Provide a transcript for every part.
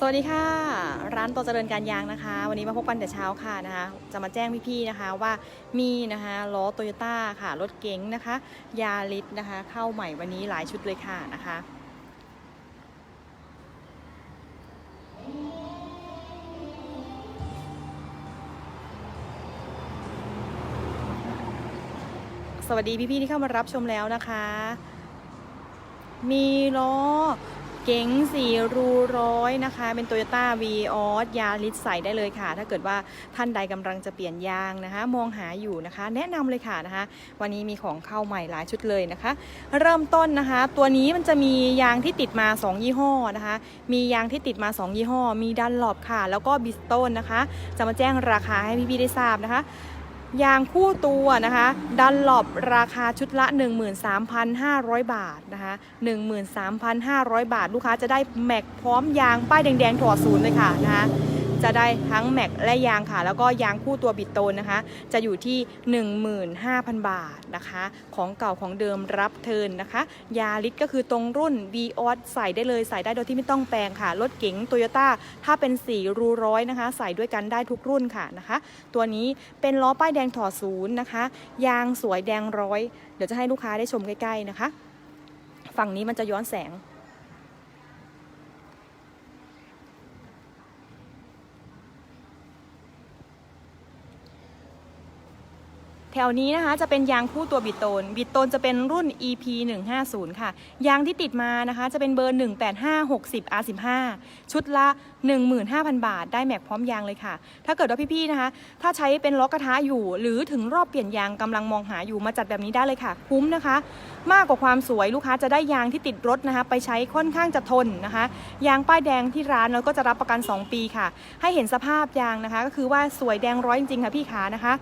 สวัสดีค่ะ ร้านโตเจริญการยางนะคะ วันนี้มาพบกันแต่เช้าค่ะนะคะ จะมาแจ้งพี่ๆนะคะว่ามีนะคะล้อโตโยต้าค่ะรถเก๋งนะคะ ยาริสนะคะ เข้าใหม่วันนี้หลายชุดเลยค่ะนะคะสวัสดีพี่ๆที่เข้ามารับชมแล้วนะคะ มีล้อ เก๋งสี่รูร้อยนะคะ เป็น Toyota v ีออสยาริสใส่ได้เลยค่ะ ถ้าเกิดว่าท่านใดกำลังจะเปลี่ยนยางนะคะ มองหาอยู่นะคะ แนะนำเลยค่ะนะคะ วันนี้มีของเข้าใหม่หลายชุดเลยนะคะ เริ่มต้นนะคะ ตัวนี้มันจะมียางที่ติดมา 2 ยี่ห้อนะคะ มียางที่ติดมา 2 ยี่ห้อ มีดันหลบค่ะ แล้วก็บิสโตนนะคะ จะมาแจ้งราคาให้พี่ๆได้ทราบนะคะ ยางคู่ตัวนะคะ ดันหลบราคาชุดละ 13,500 บาทนะคะ 13,500 บาท ลูกค้าจะได้แม็กพร้อมยางป้ายแดงๆถอดศูนย์เลยค่ะนะคะ จะได้ทั้งแม็กและยางค่ะ แล้วก็ยางคู่ตัวบิดโตนนะคะ จะอยู่ที่ 15,000 บาทนะคะ ของเก่าของเดิมรับเทินนะคะ ยาลิสก็คือตรงรุ่น v ีออสใส่ได้เลยใส่ได้โดยที่ไม่ต้องแปลงค่ะ รถเก๋งโตโยต้าถ้าเป็นสีรูร้อยนะคะ ใส่ด้วยกันได้ทุกรุ่นค่ะนะคะ ตัวนี้เป็นล้อป้ายแดงถอดศูนย์นะคะ ยางสวยแดงร้อย เดี๋ยวจะให้ลูกค้าได้ชมใกล้ๆนะคะ ฝั่งนี้มันจะย้อนแสง ถวนี้นะคะจะเป็นยางคู่ตัวบิดโตน บิดโตนจะเป็นรุ่น EP 150 ค่ะ ยางที่ติดมานะคะจะเป็นเบอร์ 18560 R15 ชุดละ 15,000 บาท ได้แม็กพร้อมยางเลยค่ะ ถ้าเกิดว่าพี่ๆนะคะ ถ้าใช้เป็นล้อกระทะอยู่ หรือถึงรอบเปลี่ยนยางกำลังมองหาอยู่มาจัดแบบนี้ได้เลยค่ะ คุ้มนะคะ มากกว่าความสวยลูกค้าจะได้ยางที่ติดรถนะคะ ไปใช้ค่อนข้างจะทนนะคะ ยางป้ายแดงที่ร้านเราก็จะรับประกัน 2 ปีค่ะ ให้เห็นสภาพยางนะคะ ก็คือว่าสวยแดงร้อยจริงๆค่ะพี่ขานะคะ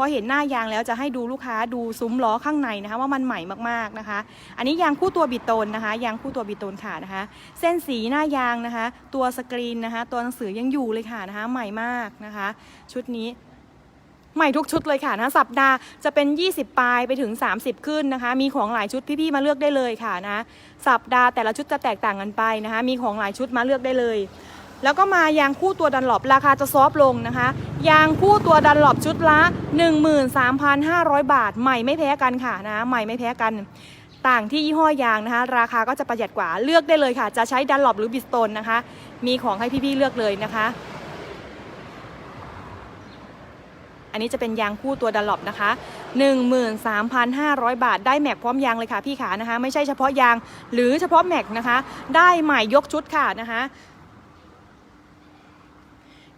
อ่าพอเห็นหน้ายางแล้วจะให้ดูลูกค้าดูซุ้มล้อข้างในนะคะ ว่ามันใหม่มากๆนะคะ อันนี้ยางคู่ตัวบิดโตนนะคะ ยางคู่ตัวบิดโตนค่ะนะคะ เส้นสีหน้ายางนะคะ ตัวสกรีนนะคะ ตัวหนังสือยังอยู่เลยค่ะนะคะ ใหม่มากนะคะ ชุดนี้ใหม่ทุกชุดเลยค่ะนะสัปดาห์จะเป็น 20 ปลายไปถึง 30 ขึ้นนะคะ มีของหลายชุดพี่ๆมาเลือกได้เลยค่ะนะสัปดาห์แต่ละชุดจะแตกต่างกันไปนะคะ มีของหลายชุดมาเลือกได้เลย แล้วก็มายางคู่ตัวดันหลบราคาจะซอฟลงนะคะ ยางคู่ตัวดันหลบชุดละ 13,500 บาท ใหม่ไม่แพ้กันค่ะนะ ใหม่ไม่แพ้กัน ต่างที่ยี่ห้อยางนะคะ ราคาก็จะประหยัดกว่าเลือกได้เลยค่ะ จะใช้ดันหลบหรือบิสโตนนะคะ มีของให้พี่ๆเลือกเลยนะคะ อันนี้จะเป็นยางคู่ตัวดันหลบนะคะ 13,500 บาท ได้แม็กพร้อมยางเลยค่ะพี่ขานะคะ ไม่ใช่เฉพาะยางหรือเฉพาะแม็กนะคะ ได้ใหม่ยกชุดค่ะนะคะ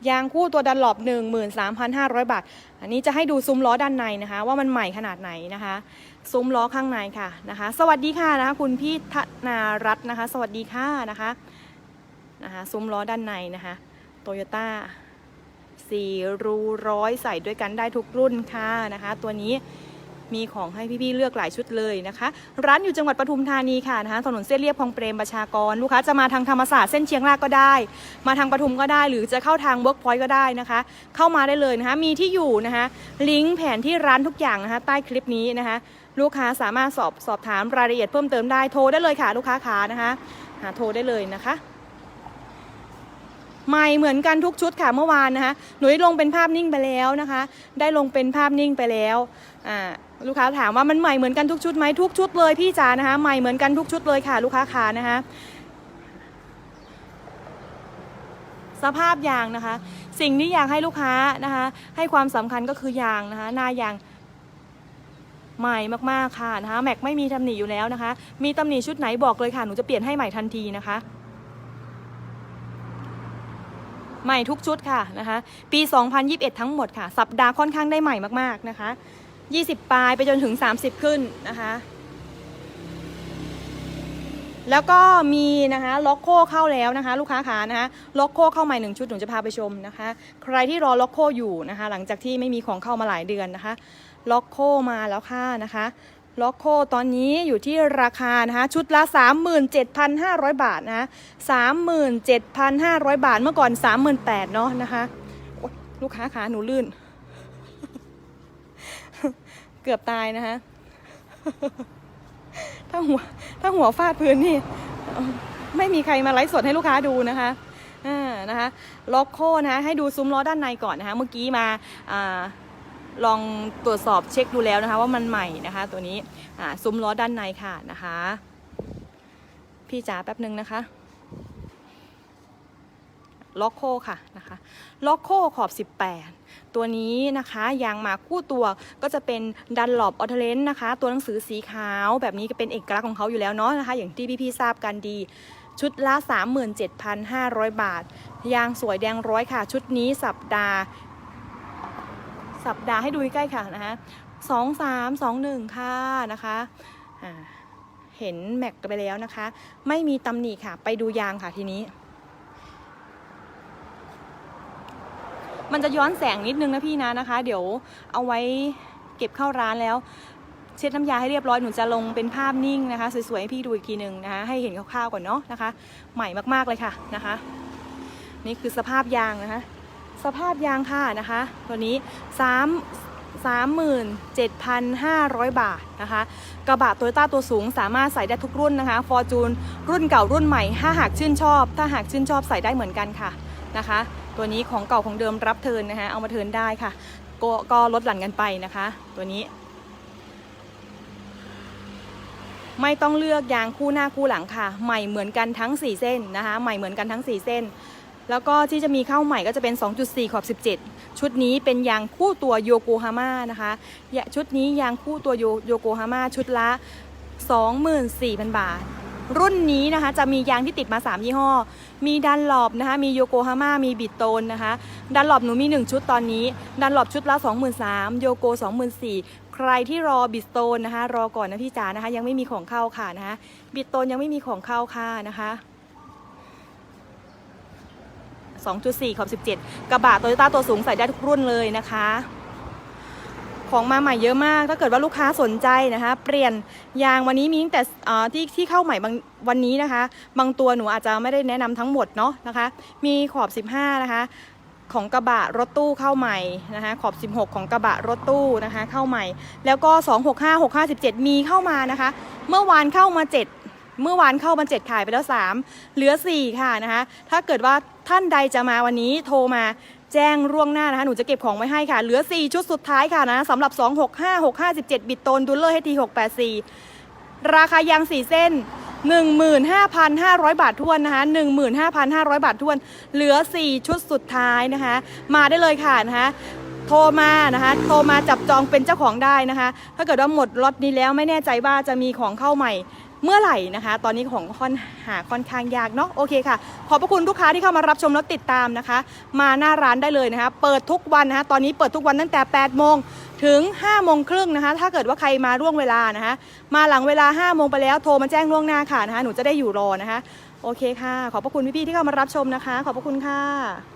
ยางคู่ตัวดันหลบ13,500 บาท อันนี้จะให้ดูซุ้มล้อด้านในนะคะ ว่ามันใหม่ขนาดไหนนะคะ ซุ้มล้อข้างในค่ะนะคะ สวัสดีค่ะนะคะ คุณพี่ธนารัตน์นะคะ สวัสดีค่ะนะคะนะคะ ซุ้มล้อด้านในนะคะโตโยต้าสี่รูร้อยใส่ด้วยกันได้ทุกรุ่นค่ะนะคะ ตัวนี้ มีของให้พี่ๆเลือกหลายชุดเลยนะคะ ร้านอยู่จังหวัดปทุมธานีค่ะนะคะถนนเส้นเรียบคลองเปรมประชากร ลูกค้าจะมาทางธรรมศาสตร์เส้นเชียงรากก็ได้ มาทางปทุมก็ได้ หรือจะเข้าทางเวิร์กพอยต์ก็ได้นะคะ เข้ามาได้เลยนะคะมีที่อยู่นะคะลิงก์แผนที่ร้านทุกอย่างนะคะใต้คลิปนี้นะคะ ลูกค้าสามารถสอบสอบถามรายละเอียดเพิ่มเติมได้โทรได้เลยค่ะลูกค้าขานะคะหาโทรได้เลยนะคะ ใหม่เหมือนกันทุกชุดค่ะเมื่อวานนะคะ หนูได้ลงเป็นภาพนิ่งไปแล้วนะคะ ได้ลงเป็นภาพนิ่งไปแล้วอ่าลูกค้าถามว่ามันใหม่เหมือนกันทุกชุดไหมทุกชุดเลยพี่จ๋านะคะใหม่เหมือนกันทุกชุดเลยค่ะ ลูกค้าขานะคะ สภาพยางนะคะ สิ่งที่อยากให้ลูกค้านะคะ ให้ความสำคัญก็คือยางนะคะ หน้ายางใหม่มากๆค่ะนะคะแม็กไม่มีตำหนิอยู่แล้วนะคะ มีตำหนิชุดไหนบอกเลยค่ะหนูจะเปลี่ยนให้ใหม่ทันทีนะคะ ใหม่ทุกชุดค่ะนะคะปี 2021 ทั้งหมดค่ะ สัปดาห์ค่อนข้างได้ใหม่มากๆนะคะ 20 ปลายไปจนถึง 30 ขึ้นนะคะ แล้วก็มีนะคะล็อกโคเข้าแล้วนะคะ ลูกค้าขานะคะล็อกโคเข้าใหม่หนึ่งชุดหนูจะพาไปชมนะคะ ใครที่รอล็อกโคอยู่นะคะ หลังจากที่ไม่มีของเข้ามาหลายเดือนนะคะล็อกโคมาแล้วค่ะนะคะ ล็อกโคตอนนี้อยู่ที่ราคานะคะชุดละ 37,500 บาทนะ37,500 บาทเมื่อก่อน 38,000เนาะนะคะลูกค้าขาหนูลื่น เกือบตายนะคะถ้าหัวถ้าหัวฟาดพื้นนี่ ไม่มีใครมาไลฟ์สดให้ลูกค้าดูนะคะอ่านะคะล็อกโคนะคะให้ดูซุ้มล้อด้านในก่อนนะคะ เมื่อกี้มาอ่า ลองตรวจสอบเช็คดูแล้วนะคะ ว่ามันใหม่นะคะ ตัวนี้ซุ้มล้อด้านในค่ะนะคะ พี่จ๋าแป๊บหนึ่งนะคะล็อกโคค่ะนะคะล็อกโคขอบ 18 ตัวนี้นะคะยางมาคู่ตัวก็จะเป็นดันหลบออเทเลนนะคะ ตัวหนังสือสีขาวแบบนี้ก็เป็นเอกลักษณ์ของเขาอยู่แล้วเนาะนะคะ อย่างที่พี่ๆทราบกันดี ชุดละ 37,500 บาท ยางสวยแดงร้อยค่ะ ชุดนี้สัปดาห์ สัปดาห์ให้ดูใกล้ๆค่ะนะคะสองสามสองหนึ่งค่ะนะคะเห็นแม็กไปแล้วนะคะ ไม่มีตำหนิค่ะ ไปดูยางค่ะทีนี้ มันจะย้อนแสงนิดนึงนะพี่นะนะคะ เดี๋ยวเอาไว้เก็บเข้าร้านแล้ว เช็ดน้ำยาให้เรียบร้อยหนูจะลงเป็นภาพนิ่งนะคะ สวยๆให้พี่ดูอีกทีหนึ่งนะคะ ให้เห็นคร่าวๆก่อนเนาะนะคะ ใหม่มากๆเลยค่ะนะคะ นี่คือสภาพยางนะคะ สภาพยางค่ะนะคะ ตัวนี้3 37,500 บาทนะคะ กระบะโตโยต้าตัวสูงสามารถใส่ได้ทุกรุ่นนะคะฟอร์จูนรุ่นเก่ารุ่นใหม่ ถ้าหากชื่นชอบ ถ้าหากชื่นชอบใส่ได้เหมือนกันค่ะนะคะ ตัวนี้ของเก่าของเดิมรับเทินนะคะ เอามาเทินได้ค่ะก็ก็ลดหลั่นกันไปนะคะ ตัวนี้ ไม่ต้องเลือกยางคู่หน้าคู่หลังค่ะ ใหม่เหมือนกันทั้ง 4 เส้นนะคะ ใหม่เหมือนกันทั้ง 4 เส้น แล้วก็ที่จะมีเข้าใหม่ก็จะเป็น 2.4 ขอบ 17 ชุดนี้เป็นยางคู่ตัวโยโกฮาม่านะคะ ชุดนี้ยางคู่ตัวโยโยโกฮาม่าชุดละ 24,000 บาท รุ่นนี้นะคะจะมียางที่ติดมา 3 ยี่ห้อ มีดันหลอบนะคะ มีโยโกฮาม่า มีบิดโตนนะคะ ดันหลอบหนูมี 1 ชุดตอนนี้ ดันหลอบชุดละ 23,000โยโก24,000 ใครที่รอบิดโตนนะคะ รอก่อนนะพี่จ๋านะคะ ยังไม่มีของเข้าค่ะนะคะ บิดโตนยังไม่มีของเข้าค่ะนะคะ 2.4 ขอบ 17 กระบะโตโยต้าตัวสูงใส่ได้ทุกรุ่นเลยนะคะ ของมาใหม่เยอะมาก ถ้าเกิดว่าลูกค้าสนใจนะคะ เปลี่ยนยางวันนี้มีตั้งแต่ที่ที่เข้าใหม่บางวันนี้นะคะ บางตัวหนูอาจจะไม่ได้แนะนำทั้งหมดเนาะนะคะ มีขอบ 15 นะคะของกระบะรถตู้เข้าใหม่นะคะขอบ 16 ของกระบะรถตู้นะคะเข้าใหม่ แล้วก็ 265 657 มีเข้ามานะคะ เมื่อวานเข้ามา 7 เมื่อวานเข้ามา7ขายไปแล้ว 3 เหลือ 4 ค่ะนะคะ ถ้าเกิดว่าท่านใดจะมาวันนี้โทรมาแจ้งร่วงหน้านะคะ หนูจะเก็บของไว้ให้ค่ะ เหลือ 4 ชุดสุดท้ายค่ะนะสำหรับ 265 657 บิตโตนดูลเลอร์ให้ที684 ราคายาง 4 เส้น 15,500 บาททวนนะคะ 15,500 บาททวน เหลือ 4 ชุดสุดท้ายนะคะ มาได้เลยค่ะนะคะโทรมานะคะโทรมาจับจองเป็นเจ้าของได้นะคะ ถ้าเกิดว่าหมดล็อตนี้แล้วไม่แน่ใจว่าจะมีของเข้าใหม่ เมื่อไหร่นะคะ ตอนนี้ของค่อนหาค่อนข้างยากเนาะโอเคค่ะ ขอบพระคุณลูกค้าที่เข้ามารับชมและติดตามนะคะ มาหน้าร้านได้เลยนะคะ เปิดทุกวันนะคะ ตอนนี้เปิดทุกวันตั้งแต่8โมงถึง5โมงครึ่งนะคะ ถ้าเกิดว่าใครมาร่วงเวลานะคะ มาหลังเวลา5โมงไปแล้วโทรมาแจ้งล่วงหน้าค่ะนะคะ หนูจะได้อยู่รอนะคะ โอเคค่ะ ขอบพระคุณพี่ๆที่เข้ามารับชมนะคะ ขอบพระคุณค่ะ